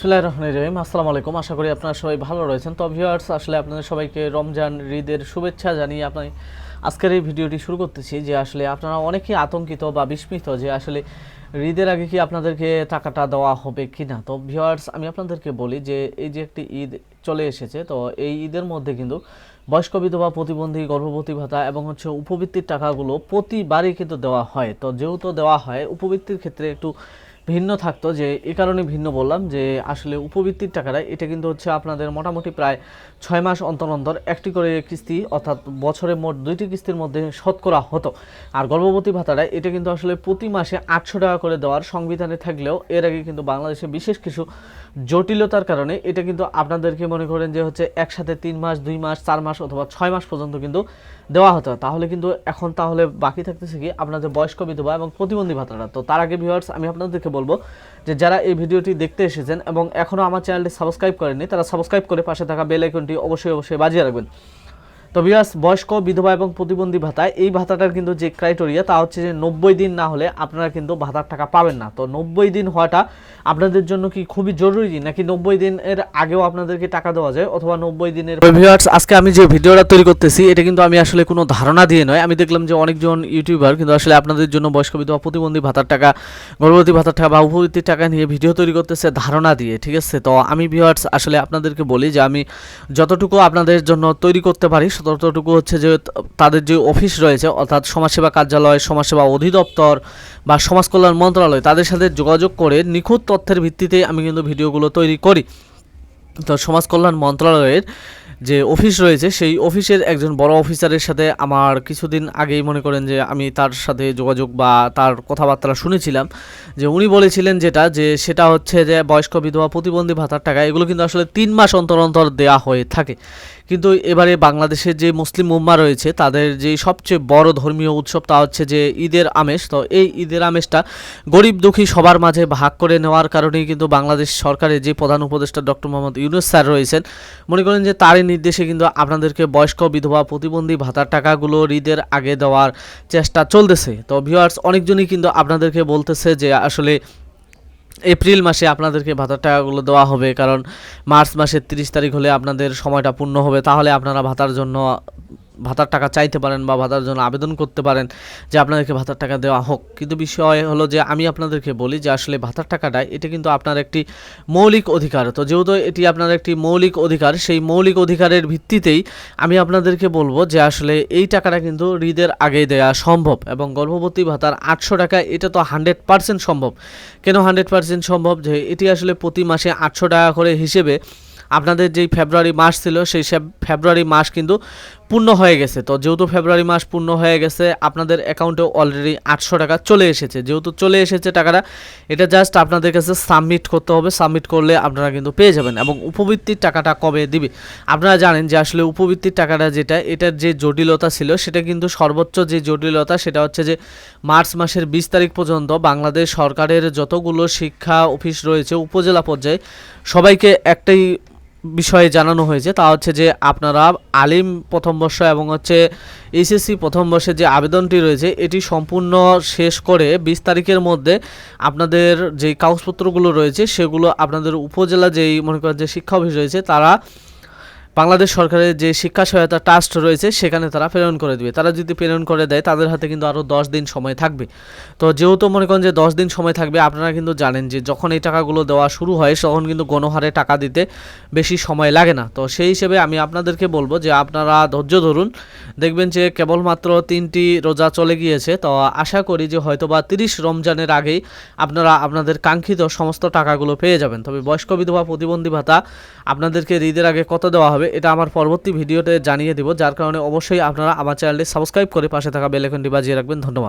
বিসমিল্লাহির রহমানির রহিম। আসসালামু আলাইকুম। আশা করি আপনারা সবাই ভালো রয়েছেন। তো ভিউয়ার্স আসলে আপনাদের সবাইকে রমজান ঈদের শুভেচ্ছা জানিয়ে আপনি আজকের এই ভিডিওটি শুরু করতেছি যে আসলে আপনারা অনেকেই আতঙ্কিত বা বিস্মিত যে আসলে ঈদের আগে কি আপনাদেরকে টাকাটা দেওয়া হবে কি না তো ভিউয়ার্স আমি আপনাদেরকে বলি যে এই যে একটি ঈদ চলে এসেছে, তো এই ঈদের মধ্যে কিন্তু বয়স্ক বিধবা, প্রতিবন্ধী, গর্ভবতী ভাতা এবং হচ্ছে উপবৃত্তির টাকাগুলো প্রতিবারই কিন্তু দেওয়া হয়। তো যেহেতু দেওয়া হয়, উপবৃত্তির ক্ষেত্রে একটু ভিন্ন থাকতো, যে এই কারণে ভিন্ন বললাম, যে আসলে উপবৃত্তির টাকাটা, এটা কিন্তু হচ্ছে আপনাদের মোটামুটি প্রায় ছয় মাস অন্তর অন্তর একটি করে কিস্তি, অর্থাৎ বছরে মোট দুইটি কিস্তির মধ্যে শোধ করা হতো। আর গর্ভবতী ভাতাটা, এটা কিন্তু আসলে প্রতি মাসে আটশো টাকা করে দেওয়ার সংবিধানে থাকলেও, এর আগে কিন্তু বাংলাদেশে বিশেষ কিছু জটিলতার কারণে, এটা কিন্তু আপনাদেরকে মনে করেন যে হচ্ছে একসাথে তিন মাস, দুই মাস, চার মাস অথবা ছয় মাস পর্যন্ত কিন্তু দেওয়া হতো। তাহলে কিন্তু এখন তাহলে বাকি থাকতেছে কি, আপনাদের বয়স্ক বিধবা এবং প্রতিবন্ধী ভাতাটা। তো তার আগে ভিউয়ার্স আমি আপনাদেরকে বলব যে যারা এই ভিডিওটি দেখতে এসেছেন এবং এখনও আমার চ্যানেলটি সাবস্ক্রাইব করেননি, তারা সাবস্ক্রাইব করে পাশে থাকা বেল আইকনটি অবশ্যই অবশ্যই বাজিয়ে রাখবেন। তো ভিউয়ার্স বয়স্ক, বিধবা এবং প্রতিবন্ধী ভাতা এই ভাতাটার কিন্তু যে ক্রাইটেরিয়া তা হচ্ছে যে নব্বই দিন না হলে আপনারা কিন্তু ভাতার টাকা পাবেন না। তো নব্বই দিন হওয়াটা আপনাদের জন্য কি খুবই জরুরি নাকি নব্বই দিনের আগেও আপনাদেরকে টাকা দেওয়া যায়, অথবা নব্বই দিনের ভিউয়ার্স আজকে আমি যে ভিডিওটা তৈরি করতেছি, এটা কিন্তু আমি আসলে কোনো ধারণা দিয়ে নয়। আমি দেখলাম যে অনেকজন ইউটিউবার কিন্তু আসলে আপনাদের জন্য বয়স্ক, বিধবা, প্রতিবন্ধী ভাতার টাকা, গর্ভবতী ভাতার টাকা বা উপবৃত্তির টাকা নিয়ে ভিডিও তৈরি করতেছে ধারণা দিয়ে, ঠিক আছে? তো আমি ভিউয়ার্স আসলে আপনাদেরকে বলি যে আমি যতটুকু আপনাদের জন্য তৈরি করতে পারি ততটুকু হচ্ছে যে তাদের যে অফিস রয়েছে, অর্থাৎ সমাজসেবা কার্যালয়, সমাজসেবা অধিদপ্তর বা সমাজ কল্যাণ মন্ত্রণালয়, তাদের সাথে যোগাযোগ করে নিখুঁত তথ্যের ভিত্তিতে আমি কিন্তু ভিডিওগুলো তৈরি করি। তো সমাজ কল্যাণ মন্ত্রণালয়ের যে অফিস রয়েছে, সেই অফিসের একজন বড় অফিসারের সাথে আমার কিছুদিন আগেই মনে করেন যে আমি তার সাথে যোগাযোগ বা তার কথাবার্তা শুনেছিলাম। যে উনি বলেছিলেন যেটা, যে সেটা হচ্ছে যে বয়স্ক বিধবা প্রতিবন্ধী ভাতার টাকা, এগুলো কিন্তু আসলে তিন মাস অন্তর অন্তর দেওয়া হয়ে থাকে। কিন্তু এবারে বাংলাদেশের যে মুসলিম উম্মা রয়েছে, তাদের যে সবচেয়ে বড় ধর্মীয় উৎসব তা হচ্ছে যে ঈদের আমেজ তো এই ঈদের আমেজটা গরিব দুঃখী সবার মাঝে ভাগ করে নেওয়ার কারণেই কিন্তু বাংলাদেশ সরকারের যে প্রধান উপদেষ্টা ডক্টর মোহাম্মদ ইউনুস স্যার রয়েছেন, মনে করেন যে তারই নির্দেশে কিন্তু আপনাদেরকে বয়স্ক বিধবা প্রতিবন্ধী ভাতার টাকাগুলো ঈদের আগে দেওয়ার চেষ্টা চলতেছে। তো ভিউয়ার্স অনেকজনই কিন্তু আপনাদেরকে বলতেছে যে আসলে এপ্রিল মাসে আপনাদেরকে ভাতার টাকাগুলো দেওয়া হবে, কারণ মার্চ মাসের তিরিশ তারিখ হলে আপনাদের সময়টা পূর্ণ হবে, তাহলে আপনারা ভাতার জন্য ভাতার টাকা চাইতে পারেন বা ভাতার জন্য আবেদন করতে পারেন যে আপনাদেরকে ভাতার টাকা দেওয়া হোক। কিন্তু বিষয় হলো যে আমি আপনাদেরকে বলি যে আসলে ভাতার টাকাটা, এটা কিন্তু আপনার একটি মৌলিক অধিকার। তো যেহেতু এটি আপনার একটি মৌলিক অধিকার, সেই মৌলিক অধিকারের ভিত্তিতেই আমি আপনাদেরকে বলব যে আসলে এই টাকাটা কিন্তু ঈদের আগে দেওয়া সম্ভব এবং গর্ভবতী ভাতার আটশো টাকা, এটা তো হান্ড্রেড পার্সেন্ট সম্ভব। কেন হান্ড্রেড পার্সেন্ট সম্ভব? যে এটি আসলে প্রতি মাসে আটশো টাকা করে হিসেবে আপনাদের যেই ফেব্রুয়ারি মাস ছিল, সেই ফেব্রুয়ারি মাস কিন্তু পূর্ণ হয়ে গেছে। তো যেহেতু ফেব্রুয়ারি মাস পূর্ণ হয়ে গেছে, আপনাদের অ্যাকাউন্টে অলরেডি আটশো টাকা চলে এসেছে। যেহেতু চলে এসেছে টাকাটা, এটা জাস্ট আপনাদের কাছে সাবমিট করতে হবে। সাবমিট করলে আপনারা কিন্তু পেয়ে যাবেন এবং উপবৃত্তির টাকাটা কবে দিবে? আপনারা জানেন যে আসলে উপবৃত্তির টাকাটা যেটা এটার যে জটিলতা ছিল, সেটা কিন্তু সর্বোচ্চ যে জটিলতা, সেটা হচ্ছে যে মার্চ মাসের বিশ তারিখ পর্যন্ত বাংলাদেশ সরকারের যতগুলো শিক্ষা অফিস রয়েছে উপজেলা পর্যায়ে, সবাইকে একটাই বিষয়ে জানানো হয়েছে, তা হচ্ছে যে আপনারা আলিম প্রথম বর্ষ এবং হচ্ছে এইচএসসি প্রথম বর্ষে যে আবেদনটি রয়েছে, এটি সম্পূর্ণ শেষ করে বিশ তারিখের মধ্যে আপনাদের যেই কাগজপত্রগুলো রয়েছে, সেগুলো আপনাদের উপজেলা যেই মনে করেন যে শিক্ষা অফিস রয়েছে, তারা বাংলাদেশ সরকারের যে শিক্ষা সহায়তা ট্রাস্ট রয়েছে, সেখানে তারা প্রেরণ করে দিবে। তারা যদি প্রেরণ করে দেয়, তাদের হাতে কিন্তু আরও দশ দিন সময় থাকবে। তো যেহেতু মনে করেন যে দশ দিন সময় থাকবে, আপনারা কিন্তু জানেন যে যখন এই টাকাগুলো দেওয়া শুরু হয়, তখন কিন্তু গণহারে টাকা দিতে বেশি সময় লাগে না। তো সেই হিসেবে আমি আপনাদেরকে বলব যে আপনারা ধৈর্য ধরুন। দেখবেন যে কেবলমাত্র তিনটি রোজা চলে গিয়েছে। তো আশা করি যে হয়তোবা তিরিশ রমজানের আগেই আপনারা, আপনাদের কাঙ্ক্ষিত সমস্ত টাকাগুলো পেয়ে যাবেন। তবে বয়স্ক বিধবা প্রতিবন্ধী ভাতা আপনাদেরকে ঈদের আগে কত দেওয়া হবে? এটা আমার পরবর্তী ভিডিওতে জানিয়ে দেব। যার কারণে অবশ্যই আপনারা আমার চ্যানেলটি সাবস্ক্রাইব করে পাশে থাকা বেলাইকনটি বাজিয়ে রাখবেন। ধন্যবাদ।